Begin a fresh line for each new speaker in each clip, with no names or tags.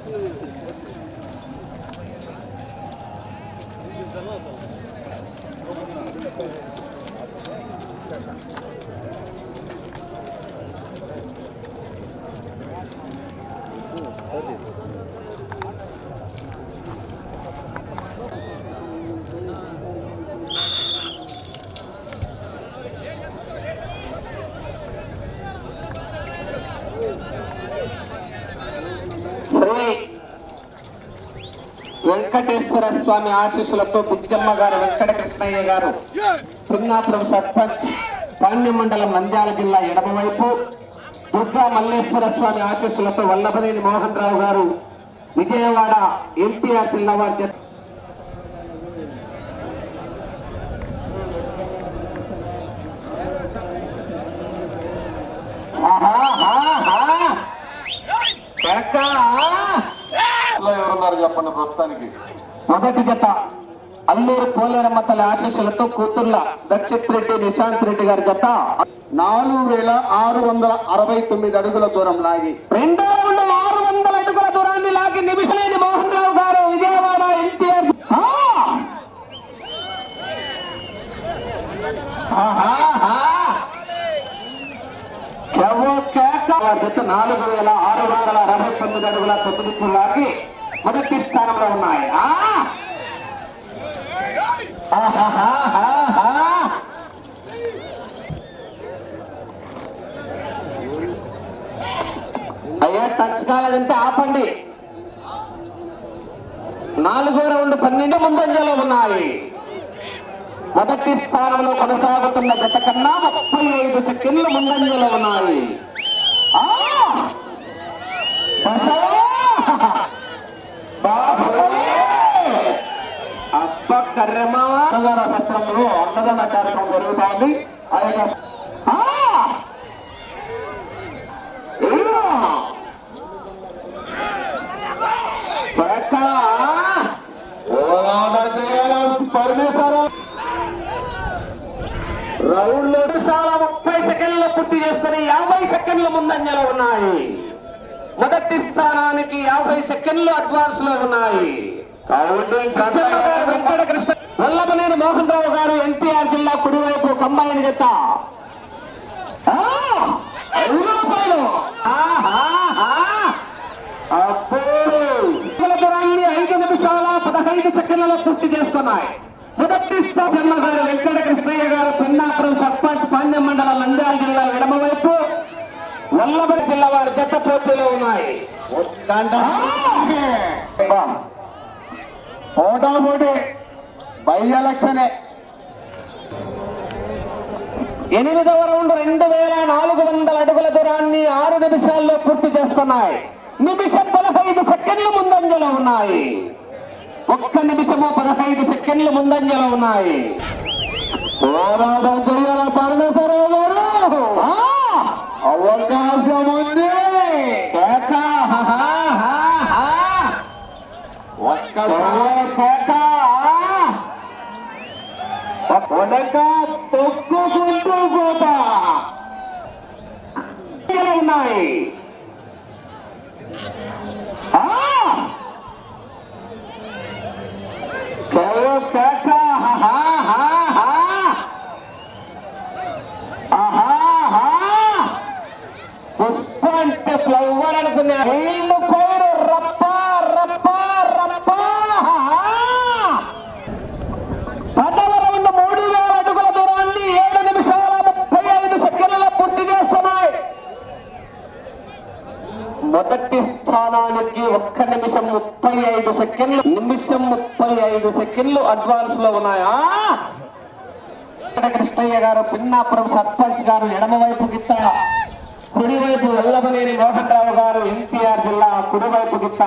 Thank you. Venkateswara స్వామి ఆశీస్సులతో బుజ్జమ్మ గారు వెంకట కృష్ణయ్య గారు పిన్నాపురం సర్పంచ్ పాండ్య మండలం నంద్యాల జిల్లా ఎడమవైపు దుర్గా మల్లేశ్వర స్వామి ఆశీస్సులతో వల్లభనేని మోహన్ రావు గారు విజయవాడ ఎన్టీఆర్ చిన్నవారి ఆహా, ఆహా.
ఎవరున్నారు చెప్పండి ప్రస్తుతానికి.
మొదటి జత అల్లూరు పోలేరమ్మ తల్లి ఆశీస్సులతో కూతుర్ల దక్షిత్ రెడ్డి నిశాంత్ రెడ్డి గారి జత.
నాలుగు వేల ఆరు వందల అరవై తొమ్మిది అడుగుల దూరం లాగి.
రెండో ఆరు వందల అడుగుల దూరాన్ని లాగి నిమిషం మోహన్ రావు గారు విజయవాడ ఎన్టీఆర్ ఆ! ఆహాహా! కెవ్వో కేక. ఆ జత నాలుగు వేల ఆరు వందల అరవై తొమ్మిది అడుగుల తొమ్మిది లాగి మొదటి స్థానంలో ఉన్నాయి. అయ్యా టచ్ కాలేదంటే ఆపండి. నాలుగో రౌండ్ పన్నెండు ముందంజలో ఉన్నాయి. మొదటి స్థానంలో కొనసాగుతున్న గత కన్నా ముప్పై ఐదు సెకండ్లు ముందంజలో ఉన్నాయి. అప్ప బాబోయ్! అన్నదాన సత్రంలో అన్నదాన కార్యక్రమం జరుగుతోంది ఆ యొక్క ఆ! రౌండ్లో ముప్పై సెకండ్లు పూర్తి చేసుకుని యాభై సెకండ్ల ముందంజలో ఉన్నాయి మొదటి స్థానానికి యాభై సెకండ్లు అడ్వాన్స్లో ఉన్నాయి. కౌంటింగ్ వెంకట కృష్ణ వల్లభనేని మోహన్ రావు గారు ఎన్టీఆర్ జిల్లా కుడివైపు కంబాయిని జత. దూరాన్ని ఐదు నిమిషాల పదహైదు సెకండ్లలో పూర్తి చేస్తున్నాయి మొదటి స్థానం గారు వెంకట కృష్ణయ్య గారు పిన్నాపురం సర్పంచ్ పాండ్యం మండలం నంద్యాల జిల్లా వల్లభరి జిల్లా వారి జత పోటీలో ఉన్నాయి.
పోటాపోటీ బై. ఎలక్షనే
ఎనిమిదవ రౌండ్ రెండు వేల నాలుగు వందల అడుగుల దూరాన్ని ఆరు నిమిషాల్లో పూర్తి చేసుకున్నాయి. నిమిషం పదహైదు సెకండ్లు ముందంజలో ఉన్నాయి. ఒక్క నిమిషము పదహైదు సెకండ్లు ముందంజలో ఉన్నాయి.
పరమేశ్వరరావు గారు! అవకాశం ఉంది
కేక!
తొక్కుకుంటూ పోతా
ముందంజలో ఉన్నాయి ఆ! కేవలం కేక! హా, హా, హా, హా! ఆహాహా! పుష్ప అంటే ఫ్లవర్ అనుకున్నా నీళ్ళు కోరు రప్ప రప్ప రప్ప పదవ రౌండ్ మూడు వేల అడుగుల దూరాన్ని ఏడు నిమిషాల ముప్పై ఐదు సెకండ్ల పూర్తి చేస్తున్నాయి మొదటి స్థానానికి ఒక్క నిమిషం ముప్పై ఐదు సెకండ్లు నిమిషం ముప్పై ఐదు సెకండ్లు అడ్వాన్స్లో ఉన్నాయా? కృష్ణయ్య గారు పిన్నాపురం సర్పంచ్ గారు ఎడమవైపు గిత్త కుడివైపు వల్లభనేని మోహన్ రావు గారు ఎన్టీఆర్ జిల్లా కుడివైపు గిత్త.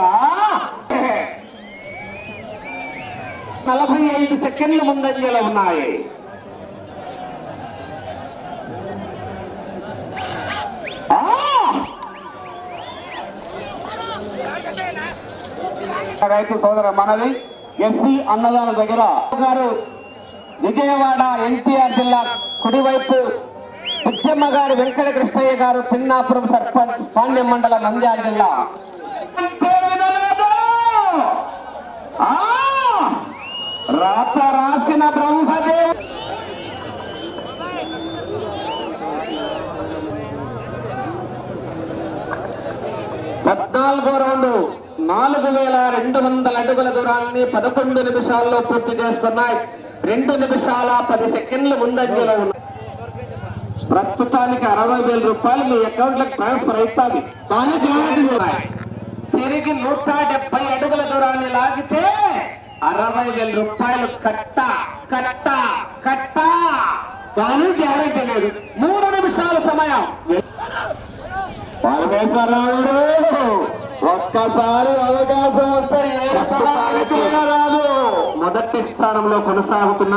నలభై ఐదు సెకండ్లు ముందంజలో ఉన్నాయి.
రైతు సోదర మనది ఎస్సీ అన్నదాన దగ్గర
గారు విజయవాడ ఎన్టీఆర్ జిల్లా కుడివైపు పుచ్చమ్మ గారు వెంకట కృష్ణయ్య గారు పిన్నాపురం సర్పంచ్ పాండ్యం మండల నంద్యాల జిల్లా. రాత రాసిన బ్రహ్మదేవ్ పద్నాలుగో నాలుగు వేల రెండు వందల అడుగుల దూరాన్ని పదకొండు నిమిషాల్లో పూర్తి చేస్తున్నాయి. రెండు నిమిషాల పది సెకండ్లు ముందంజలో ఉన్నాయి. ప్రస్తుతానికి అరవై వేల రూపాయలు మీ అకౌంట్లకు ట్రాన్స్ఫర్ అవుతాయి. తిరిగి నూట డెబ్బై అడుగుల దూరాన్ని లాగితే అరవై వేల రూపాయలు కట్ట కట్ట కట్ట. కానీ గ్యారెంటీ లేదు. మూడు నిమిషాల సమయం.
ఒక్కసారి అవకాశం వస్తే ఏ స్థానానికి రాదు
మొదటి స్థానంలో కొనసాగుతున్నాయి